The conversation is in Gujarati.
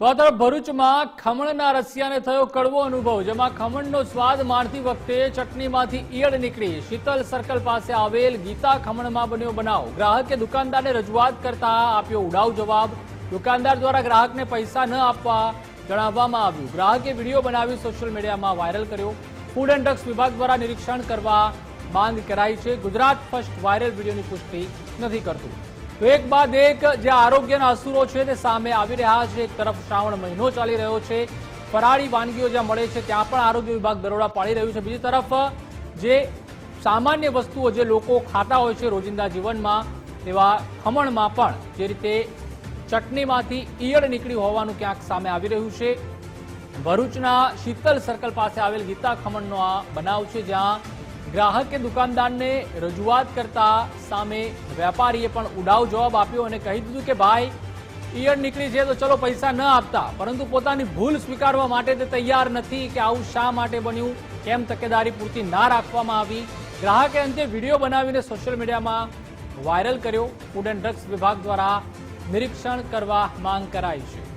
તો આ તરફ ભરૂચમાં ખમણના રસિયાને થયો કડવો અનુભવ, જેમાં ખમણનો સ્વાદ માણતી વખતે ચટણીમાંથી ઈયળ નીકળી. શીતલ સર્કલ પાસે આવેલ ગીતા ખમણમાં બન્યો બનાવ. ગ્રાહકે દુકાનદારને રજૂઆત કરતા આપ્યો ઉડાવ જવાબ. દુકાનદાર દ્વારા ગ્રાહકને પૈસા ન આપવા જણાવવામાં આવ્યું. ગ્રાહકે વીડિયો બનાવી સોશિયલ મીડિયામાં વાયરલ કર્યો. ફૂડ એન્ડ ડ્રગ્સ વિભાગ દ્વારા નિરીક્ષણ કરવા માંગ કરાઈ છે. ગુજરાત ફર્સ્ટ વાયરલ વિડીયોની પુષ્ટિ નથી કરતું. તો એક બાદ એક જે આરોગ્યના અસુરો છે તે સામે આવી રહ્યા છે. એક તરફ શ્રાવણ મહિનો ચાલી રહ્યો છે. ફરાળી વાનગીઓ જ્યાં મળે છે ત્યાં પણ આરોગ્ય વિભાગ દરોડા પાડી રહ્યું છે. બીજી તરફ, જે સામાન્ય વસ્તુઓ જે લોકો ખાતા હોય છે રોજિંદા જીવનમાં, તેવા ખમણમાં પણ જે રીતે ચટણીમાંથી ઈયળ નીકળી હોવાનું ક્યાંક સામે આવી રહ્યું છે. ભરૂચના શીતલ સર્કલ પાસે આવેલ ગીતા ખમણનો આ બનાવ છે જ્યાં ગ્રાહકે દુકાનદારને રજૂઆત કરતા સામે વેપારીએ પણ ઉડાવ જવાબ આપ્યો અને કહી દીધું કે, ભાઈ, ઈયળ નીકળી છે તો ચલો પૈસા ન આપતા. પરંતુ પોતાની ભૂલ સ્વીકારવા માટે તે તૈયાર નથી કે આવું શા માટે બન્યું, કેમ તકેદારી પૂરતી ના રાખવામાં આવી. ગ્રાહકે અંતે વીડિયો બનાવીને સોશિયલ મીડિયામાં વાયરલ કર્યો. ફૂડ એન્ડ ડ્રગ્સ વિભાગ દ્વારા નિરીક્ષણ કરવા માંગ કરાઈ છે.